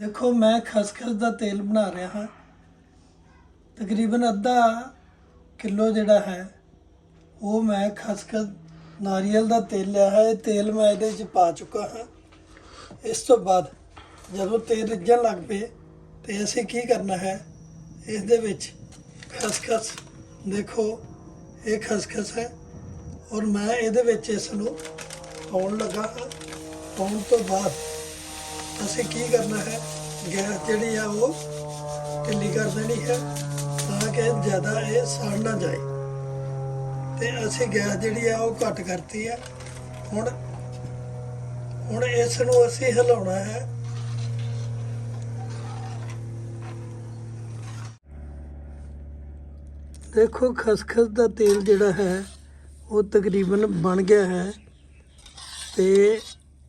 ਦੇਖੋ, ਮੈਂ ਖਸਖਸ ਦਾ ਤੇਲ ਬਣਾ ਰਿਹਾ ਹਾਂ। ਤਕਰੀਬਨ ਅੱਧਾ ਕਿਲੋ ਜਿਹੜਾ ਹੈ, ਉਹ ਮੈਂ ਖਸਖਸ ਨਾਰੀਅਲ ਦਾ ਤੇਲ ਲਿਆ ਹੈ। ਇਹ ਤੇਲ ਮੈਂ ਇਹਦੇ ਵਿੱਚ ਪਾ ਚੁੱਕਾ ਹਾਂ। ਇਸ ਤੋਂ ਬਾਅਦ ਜਦੋਂ ਤੇਲ ਰਿੱਝਣ ਲੱਗ ਪਏ, ਤੇ ਅਸੀਂ ਕੀ ਕਰਨਾ ਹੈ ਇਸ ਦੇ ਵਿੱਚ ਖਸਖਸ, ਦੇਖੋ, ਇਹ ਖਸਖਸ ਹੈ ਔਰ ਮੈਂ ਇਹਦੇ ਵਿੱਚ ਇਸ ਨੂੰ ਪਾਉਣ ਲੱਗਾ ਹਾਂ। ਪਾਉਣ ਤੋਂ ਬਾਅਦ ਅਸੀਂ ਕੀ ਕਰਨਾ ਹੈ? ਗੈਸ ਜਿਹੜੀ ਆ ਉਹ ਢਿੱਲੀ ਕਰ ਦੇਣੀ ਹੈ ਤਾਂ ਕਿ ਜ਼ਿਆਦਾ ਇਹ ਸੜ ਨਾ ਜਾਏ। ਤੇ ਅਸੀਂ ਗੈਸ ਜਿਹੜੀ ਆ ਉਹ ਘੱਟ ਕਰਤੀ ਹੈ ਹੁਣ ਹੁਣ ਇਸ ਨੂੰ ਅਸੀਂ ਹਿਲਾਉਣਾ ਹੈ। ਦੇਖੋ, ਖਸਖਸ ਦਾ ਤੇਲ ਜਿਹੜਾ ਹੈ, ਉਹ ਤਕਰੀਬਨ ਬਣ ਗਿਆ ਹੈ। ਤੇ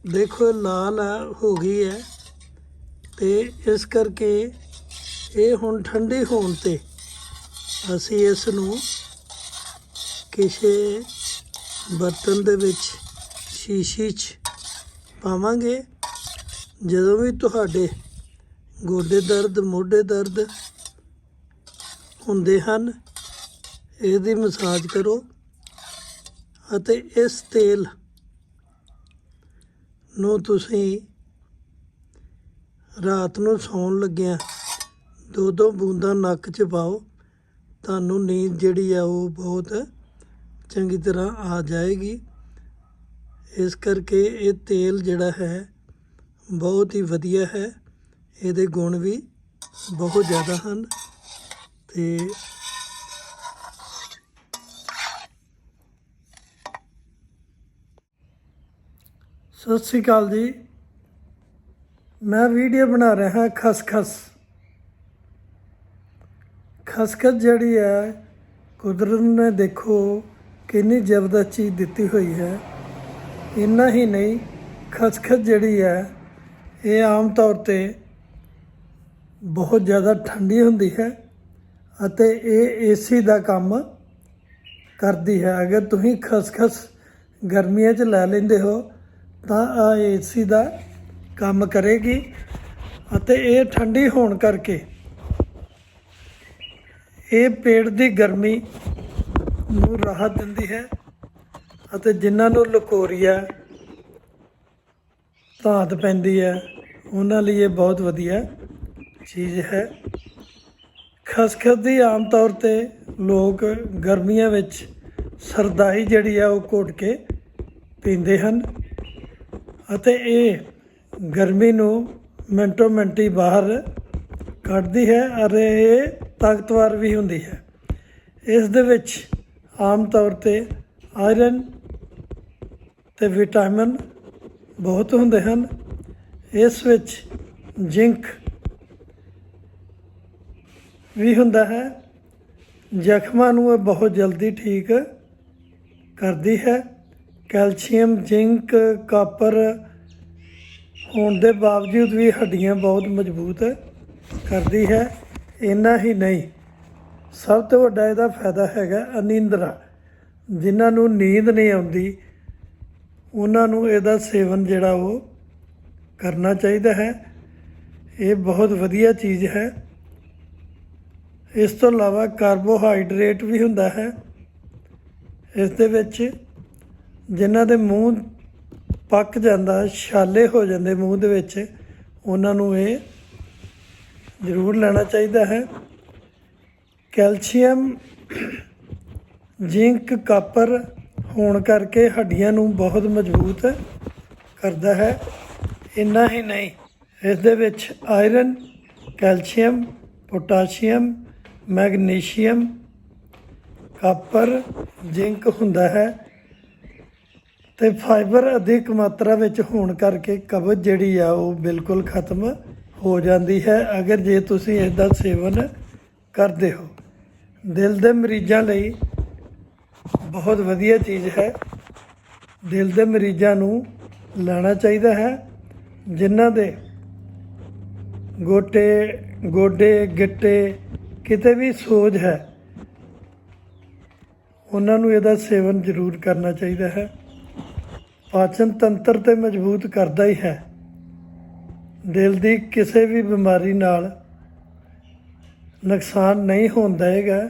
ਦੇਖੋ ਲਾਲ ਆ, ਹੋ ਗਈ ਹੈ। ਤੇ ਇਸ ਕਰਕੇ ਇਹ ਹੁਣ ਠੰਡੀ ਹੋਣ ਤੇ ਅਸੀਂ ਇਸ ਨੂੰ ਕਿਸੇ ਬਰਤਨ ਦੇ ਵਿੱਚ ਸ਼ੀਸ਼ੀ 'ਚ ਪਾਵਾਂਗੇ। ਜਦੋਂ ਵੀ ਤੁਹਾਡੇ ਗੋਡੇ ਦਰਦ, ਮੋਢੇ ਦਰਦ ਹੁੰਦੇ ਹਨ, ਇਹਦੀ ਮਸਾਜ ਕਰੋ ਅਤੇ ਇਸ ਤੇਲ ਨੂੰ ਤੁਸੀਂ ਰਾਤ ਨੂੰ ਸੌਣ ਲੱਗਿਆਂ ਦੋ ਦੋ ਬੂੰਦਾਂ ਨੱਕ 'ਚ ਪਾਓ, ਤੁਹਾਨੂੰ ਨੀਂਦ ਜਿਹੜੀ ਆ ਉਹ ਬਹੁਤ ਚੰਗੀ ਤਰ੍ਹਾਂ ਆ ਜਾਏਗੀ। ਇਸ ਕਰਕੇ ਇਹ ਤੇਲ ਜਿਹੜਾ ਹੈ, ਬਹੁਤ ਹੀ ਵਧੀਆ ਹੈ। ਇਹਦੇ ਗੁਣ ਵੀ ਬਹੁਤ ਜ਼ਿਆਦਾ ਹਨ ਤੇ ਸਤਿ ਸ੍ਰੀ ਅਕਾਲ ਜੀ। ਮੈਂ ਵੀਡੀਓ ਬਣਾ ਰਿਹਾ ਹਾਂ ਖਸਖਸ। ਖਸਖਸ ਜਿਹੜੀ ਹੈ, ਕੁਦਰਤ ਨੇ ਦੇਖੋ ਕਿੰਨੀ ਜ਼ਬਰਦਸਤ ਚੀਜ਼ ਦਿੱਤੀ ਹੋਈ ਹੈ। ਇੰਨਾ ਹੀ ਨਹੀਂ, ਖਸਖਸ ਜਿਹੜੀ ਹੈ, ਇਹ ਆਮ ਤੌਰ ਤੇ ਬਹੁਤ ਜ਼ਿਆਦਾ ਠੰਡੀ ਹੁੰਦੀ ਹੈ ਅਤੇ ਇਹ ਏਸੀ ਦਾ ਕੰਮ ਕਰਦੀ ਹੈ। ਅਗਰ ਤੁਸੀਂ ਖਸਖਸ ਗਰਮੀਆਂ 'ਚ ਲੈ ਲੈਂਦੇ ਹੋ ਤਾਂ ਆ ਏਸੀ ਦਾ ਕੰਮ ਕਰੇਗੀ ਅਤੇ ਇਹ ਠੰਡੀ ਹੋਣ ਕਰਕੇ ਇਹ ਪੇਟ ਦੀ ਗਰਮੀ ਨੂੰ ਰਾਹਤ ਦਿੰਦੀ ਹੈ ਅਤੇ ਜਿਨ੍ਹਾਂ ਨੂੰ ਲਕੋਰੀਆ ਧਾਤ ਪੈਂਦੀ ਹੈ, ਉਹਨਾਂ ਲਈ ਇਹ ਬਹੁਤ ਵਧੀਆ ਚੀਜ਼ ਹੈ। ਖਸਖਸ ਦੀ ਆਮ ਤੌਰ ਤੇ ਲੋਕ ਗਰਮੀਆਂ ਵਿੱਚ ਸਰਦਾਈ ਜਿਹੜੀ ਆ ਉਹ ਘੋਟ ਕੇ ਪੀਂਦੇ ਹਨ। ਅਤੇ ਇਹ ਗਰਮੀ ਨੂੰ ਮਿੰਟੋ ਮਿੰਟੀ ਬਾਹਰ ਕੱਢਦੀ ਹੈ ਅਤੇ ਇਹ ਤਾਕਤਵਰ ਵੀ ਹੁੰਦੀ ਹੈ। ਇਸ ਦੇ ਵਿੱਚ ਆਮ ਤੌਰ ਤੇ ਆਇਰਨ ਤੇ ਵਿਟਾਮਿਨ ਬਹੁਤ ਹੁੰਦੇ ਹਨ। ਇਸ ਵਿੱਚ ਜ਼ਿੰਕ ਵੀ ਹੁੰਦਾ ਹੈ। ਜ਼ਖਮਾਂ ਨੂੰ ਇਹ ਬਹੁਤ ਜਲਦੀ ਠੀਕ ਕਰਦੀ ਹੈ। ਕੈਲਸ਼ੀਅਮ, ਜ਼ਿੰਕ, ਕਾਪਰ ਹੋਣ ਦੇ ਬਾਵਜੂਦ ਵੀ ਹੱਡੀਆਂ ਬਹੁਤ ਮਜ਼ਬੂਤ ਕਰਦੀ ਹੈ। ਇੰਨਾ ਹੀ ਨਹੀਂ, ਸਭ ਤੋਂ ਵੱਡਾ ਇਹਦਾ ਫਾਇਦਾ ਹੈਗਾ ਅਨਿੰਦਰਾ, ਜਿਨ੍ਹਾਂ ਨੂੰ ਨੀਂਦ ਨਹੀਂ ਆਉਂਦੀ, ਉਹਨਾਂ ਨੂੰ ਇਹਦਾ ਸੇਵਨ ਜਿਹੜਾ ਉਹ ਕਰਨਾ ਚਾਹੀਦਾ ਹੈ। ਇਹ ਬਹੁਤ ਵਧੀਆ ਚੀਜ਼ ਹੈ। ਇਸ ਤੋਂ ਇਲਾਵਾ ਕਾਰਬੋਹਾਈਡਰੇਟ ਵੀ ਹੁੰਦਾ ਹੈ। ਇਸ ਦੇ ਵਿੱਚ ਜਿਨ੍ਹਾਂ ਦੇ ਮੂੰਹ ਪੱਕ ਜਾਂਦਾ, ਛਾਲੇ ਹੋ ਜਾਂਦੇ ਮੂੰਹ ਦੇ ਵਿੱਚ, ਉਹਨਾਂ ਨੂੰ ਇਹ ਜ਼ਰੂਰ ਲੈਣਾ ਚਾਹੀਦਾ ਹੈ। ਕੈਲਸ਼ੀਅਮ, ਜ਼ਿੰਕ, ਕਾਪਰ ਹੋਣ ਕਰਕੇ ਹੱਡੀਆਂ ਨੂੰ ਬਹੁਤ ਮਜ਼ਬੂਤ ਕਰਦਾ ਹੈ। ਇੰਨਾ ਹੀ ਨਹੀਂ, ਇਸ ਦੇ ਵਿੱਚ iron, calcium, potassium, magnesium, copper, zinc ਹੁੰਦਾ ਹੈ। ਤੇ ਫਾਈਬਰ ਅਧਿਕ ਮਾਤਰਾ ਵਿੱਚ ਹੋਣ ਕਰਕੇ ਕਬਜ਼ ਜਿਹੜੀ ਆ ਉਹ ਬਿਲਕੁਲ ਖਤਮ ਹੋ ਜਾਂਦੀ ਹੈ। ਅਗਰ ਜੇ ਤੁਸੀਂ ਇਸ ਦਾ ਸੇਵਨ ਕਰਦੇ ਹੋ, ਦਿਲ ਦੇ ਮਰੀਜ਼ਾਂ ਲਈ ਬਹੁਤ ਵਧੀਆ ਚੀਜ਼ ਹੈ। ਦਿਲ ਦੇ ਮਰੀਜ਼ਾਂ ਨੂੰ ਲੈਣਾ ਚਾਹੀਦਾ ਹੈ। ਜਿਨ੍ਹਾਂ ਦੇ ਗੋਟੇ, ਗੋਡੇ, ਗਿੱਟੇ, ਕਿਤੇ ਵੀ ਸੋਜ ਹੈ, ਉਹਨਾਂ ਨੂੰ ਇਹਦਾ ਸੇਵਨ ਜ਼ਰੂਰ ਕਰਨਾ ਚਾਹੀਦਾ ਹੈ। ਪਾਚਨ ਤੰਤਰ ਤੇ ਮਜ਼ਬੂਤ ਕਰਦਾ ਹੀ ਹੈ। ਦਿਲ ਦੀ ਕਿਸੇ ਵੀ ਬਿਮਾਰੀ ਨਾਲ ਨੁਕਸਾਨ ਨਹੀਂ ਹੋਣ ਹੈਗਾ।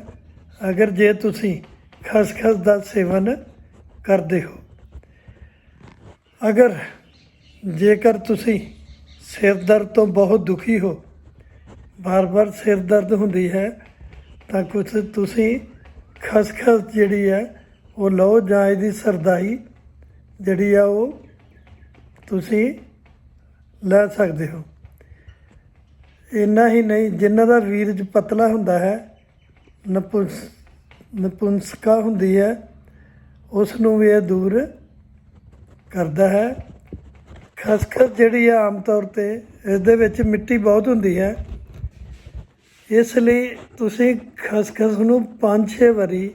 ਅਗਰ ਜੇ ਤੁਸੀਂ ਖਸਖਸ ਦਾ ਸੇਵਨ ਕਰਦੇ ਹੋ। ਅਗਰ ਜੇਕਰ ਤੁਸੀਂ ਸਿਰ ਦਰਦ ਤੋਂ ਬਹੁਤ ਦੁਖੀ ਹੋ, ਬਾਰ-ਬਾਰ ਸਿਰ ਦਰਦ ਹੁੰਦੀ ਹੈ, ਤਾਂ ਕੁਝ ਤੁਸੀਂ ਖਸਖਸ ਜਿਹੜੀ ਹੈ, ਉਹ ਲਓ ਜਾਂ ਇਹਦੀ ਸਰਦਾਈ ਜਿਹੜੀ ਆ ਉਹ ਤੁਸੀਂ ਲੈ ਸਕਦੇ ਹੋ। ਇੰਨਾ ਹੀ ਨਹੀਂ ਜਿਨ੍ਹਾਂ ਦਾ ਵੀਰਜ ਪਤਲਾ ਹੁੰਦਾ ਹੈ, ਨਪੁੰਸ, ਨਪੁੰਸਕਾ ਹੁੰਦੀ ਹੈ ਉਸ ਨੂੰ ਵੀ ਇਹ ਦੂਰ ਕਰਦਾ ਹੈ। ਖਸਖਸ ਜਿਹੜੀ ਆ ਆਮ ਤੌਰ ਤੇ ਇਸ ਦੇ ਵਿੱਚ ਮਿੱਟੀ ਬਹੁਤ ਹੁੰਦੀ ਹੈ। ਇਸ ਲਈ ਤੁਸੀਂ ਖਸਖਸ ਨੂੰ 5-6 ਵਾਰੀ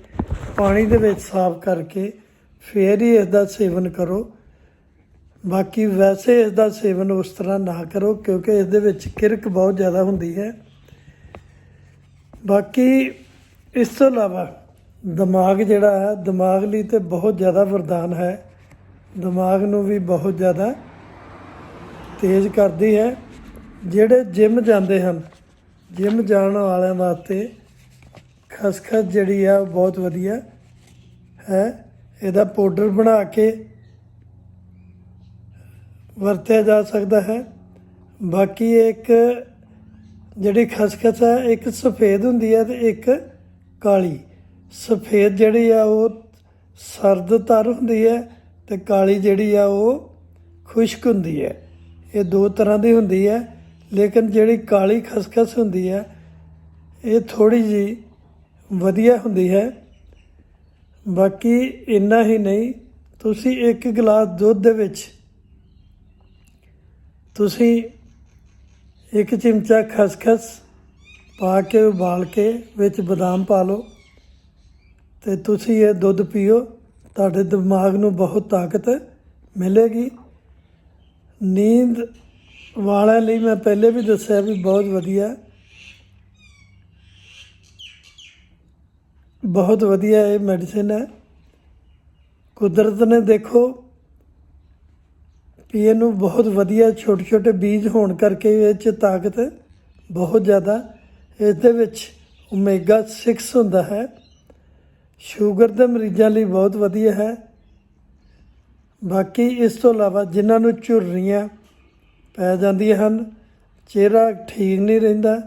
ਪਾਣੀ ਦੇ ਵਿੱਚ ਸਾਫ਼ ਕਰਕੇ ਫਿਰ ਹੀ ਇਸ ਦਾ ਸੇਵਨ ਕਰੋ। ਬਾਕੀ ਵੈਸੇ ਇਸ ਦਾ ਸੇਵਨ ਉਸ ਤਰ੍ਹਾਂ ਨਾ ਕਰੋ, ਕਿਉਂਕਿ ਇਸ ਦੇ ਵਿੱਚ ਕਿਰਕ ਬਹੁਤ ਜ਼ਿਆਦਾ ਹੁੰਦੀ ਹੈ। ਬਾਕੀ ਇਸ ਤੋਂ ਇਲਾਵਾ ਦਿਮਾਗ ਜਿਹੜਾ ਹੈ, ਦਿਮਾਗ ਲਈ ਤੇ ਬਹੁਤ ਜ਼ਿਆਦਾ ਵਰਦਾਨ ਹੈ। ਦਿਮਾਗ ਨੂੰ ਵੀ ਬਹੁਤ ਜ਼ਿਆਦਾ ਤੇਜ਼ ਕਰਦੀ ਹੈ। ਜਿਹੜੇ ਜਿਮ ਜਾਂਦੇ ਹਨ, ਜਿਮ ਜਾਣ ਵਾਲਿਆਂ ਵਾਸਤੇ ਖਸਖਸ ਜਿਹੜੀ ਆ ਉਹ ਬਹੁਤ ਵਧੀਆ ਹੈ। ਇਹਦਾ ਪਾਊਡਰ ਬਣਾ ਕੇ ਵਰਤਿਆ ਜਾ ਸਕਦਾ ਹੈ। ਬਾਕੀ ਇੱਕ ਜਿਹੜੀ ਖਸਖਸ ਹੈ, ਇੱਕ ਸਫੇਦ ਹੁੰਦੀ ਹੈ ਤੇ ਇੱਕ ਕਾਲੀ। ਸਫੇਦ ਜਿਹੜੀ ਆ, ਉਹ ਸਰਦ ਤਰ ਹੁੰਦੀ ਹੈ ਤੇ ਕਾਲੀ ਜਿਹੜੀ ਆ, ਉਹ ਖੁਸ਼ਕ ਹੁੰਦੀ ਹੈ। ਇਹ ਦੋ ਤਰ੍ਹਾਂ ਦੀ ਹੁੰਦੀ ਹੈ, ਲੇਕਿਨ ਜਿਹੜੀ ਕਾਲੀ ਖਸਖਸ ਹੁੰਦੀ ਹੈ, ਇਹ ਥੋੜੀ ਜੀ ਵਧੀਆ ਹੁੰਦੀ ਹੈ। ਬਾਕੀ ਇੰਨਾ ਹੀ ਨਹੀਂ, ਤੁਸੀਂ ਇੱਕ ਗਲਾਸ ਦੁੱਧ ਦੇ ਵਿੱਚ ਤੁਸੀਂ ਇੱਕ ਚਮਚਾ ਖਸਖਸ ਪਾ ਕੇ, ਉਬਾਲ ਕੇ ਵਿੱਚ ਬਦਾਮ ਪਾ ਲਓ ਤੇ ਤੁਸੀਂ ਇਹ ਦੁੱਧ ਪੀਓ। ਤੁਹਾਡੇ ਦਿਮਾਗ ਨੂੰ ਬਹੁਤ ਤਾਕਤ ਮਿਲੇਗੀ। ਨੀਂਦ ਵਾਲਿਆਂ ਲਈ ਮੈਂ ਪਹਿਲੇ ਵੀ ਦੱਸਿਆ ਵੀ ਬਹੁਤ ਵਧੀਆ। ਬਹੁਤ ਵਧੀਆ ਇਹ ਮੈਡੀਸਿਨ ਹੈ। ਕੁਦਰਤ ਨੇ ਦੇਖੋ ਵੀ ਇਹਨੂੰ ਬਹੁਤ ਵਧੀਆ ਛੋਟੇ ਛੋਟੇ ਬੀਜ ਹੋਣ ਕਰਕੇ ਇਹ 'ਚ ਤਾਕਤ ਬਹੁਤ ਜ਼ਿਆਦਾ। ਇਸ ਦੇ ਵਿੱਚ ਓਮੇਗਾ 6 ਹੁੰਦਾ ਹੈ। ਸ਼ੂਗਰ ਦੇ ਮਰੀਜ਼ਾਂ ਲਈ ਬਹੁਤ ਵਧੀਆ ਹੈ। ਬਾਕੀ ਇਸ ਤੋਂ ਇਲਾਵਾ ਜਿਨ੍ਹਾਂ ਨੂੰ ਝੁਰੜੀਆਂ ਪੈ ਜਾਂਦੀਆਂ ਹਨ, ਚਿਹਰਾ ਠੀਕ ਨਹੀਂ ਰਹਿੰਦਾ,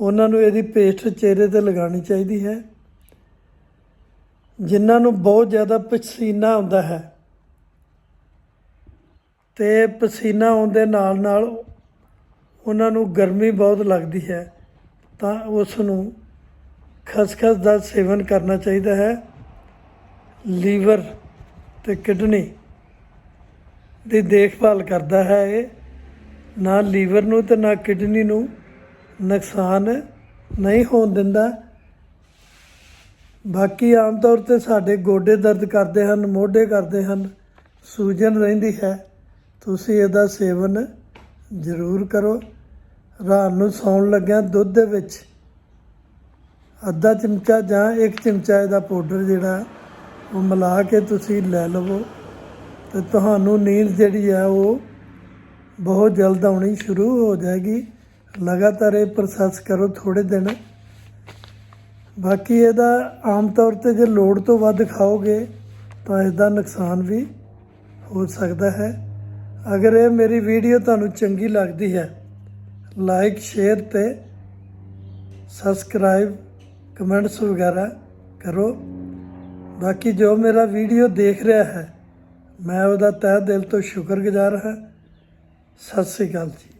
ਉਹਨਾਂ ਨੂੰ ਇਹਦੀ ਪੇਸਟ ਚਿਹਰੇ ਤੇ ਲਗਾਉਣੀ ਚਾਹੀਦੀ ਹੈ। ਜਿਨ੍ਹਾਂ ਨੂੰ ਬਹੁਤ ਜ਼ਿਆਦਾ ਪਸੀਨਾ ਆਉਂਦਾ ਹੈ ਤੇ ਪਸੀਨਾ ਆਉਣ ਦੇ ਨਾਲ ਨਾਲ ਉਹਨਾਂ ਨੂੰ ਗਰਮੀ ਬਹੁਤ ਲੱਗਦੀ ਹੈ, ਤਾਂ ਉਸ ਨੂੰ ਖਸਖਸ ਦਾ ਸੇਵਨ ਕਰਨਾ ਚਾਹੀਦਾ ਹੈ। ਲੀਵਰ ਤੇ ਕਿਡਨੀ ਦੀ ਦੇਖਭਾਲ ਕਰਦਾ ਹੈ ਇਹ। ਨਾ ਲੀਵਰ ਨੂੰ ਤੇ ਨਾ ਕਿਡਨੀ ਨੂੰ ਨੁਕਸਾਨ ਨਹੀਂ ਹੋਣ ਦਿੰਦਾ। ਬਾਕੀ ਆਮ ਤੌਰ ਤੇ ਸਾਡੇ ਗੋਡੇ ਦਰਦ ਕਰਦੇ ਹਨ, ਮੋਢੇ ਕਰਦੇ ਹਨ, ਸੂਜਨ ਰਹਿੰਦੀ ਹੈ। ਤੁਸੀਂ ਇਹਦਾ ਸੇਵਨ ਜ਼ਰੂਰ ਕਰੋ। ਰਾਤ ਨੂੰ ਸੌਣ ਲੱਗਿਆ ਦੁੱਧ ਦੇ ਵਿੱਚ ਅੱਧਾ ਚਮਚਾ ਜਾਂ ਇੱਕ ਚਮਚਾ ਇਹਦਾ ਪਾਊਡਰ ਜਿਹੜਾ, ਉਹ ਮਿਲਾ ਕੇ ਤੁਸੀਂ ਲੈ ਲਵੋ। ਤੇ ਤੁਹਾਨੂੰ ਨੀਂਦ ਜਿਹੜੀ ਹੈ ਉਹ ਬਹੁਤ ਜਲਦ ਆਉਣੀ ਸ਼ੁਰੂ ਹੋ ਜਾਏਗੀ। ਲਗਾਤਾਰ ਇਹ ਪ੍ਰੋਸੈਸ ਕਰੋ ਥੋੜੇ ਦਿਨ। ਬਾਕੀ ਇਹਦਾ ਆਮ ਤੌਰ ਤੇ ਜੇ ਲੋੜ ਤੋਂ ਵੱਧ ਖਾਓਗੇ ਤਾਂ ਇਸ ਦਾ ਨੁਕਸਾਨ ਵੀ ਹੋ ਸਕਦਾ ਹੈ। ਅਗਰ ਇਹ ਮੇਰੀ ਵੀਡੀਓ ਤੁਹਾਨੂੰ ਚੰਗੀ ਲੱਗਦੀ ਹੈ ਲਾਈਕ ਸ਼ੇਅਰ ਤੇ ਸਬਸਕ੍ਰਾਈਬ ਕਮੈਂਟਸ ਵਗੈਰਾ ਕਰੋ। ਬਾਕੀ ਜੋ ਮੇਰਾ ਵੀਡੀਓ ਦੇਖ ਰਿਹਾ ਹੈ, ਮੈਂ ਉਹਦਾ ਤਹਿ ਦਿਲ ਤੋਂ ਸ਼ੁਕਰਗੁਜ਼ਾਰ ਹਾਂ। ਸਤਿ ਸ੍ਰੀ ਅਕਾਲ ਜੀ।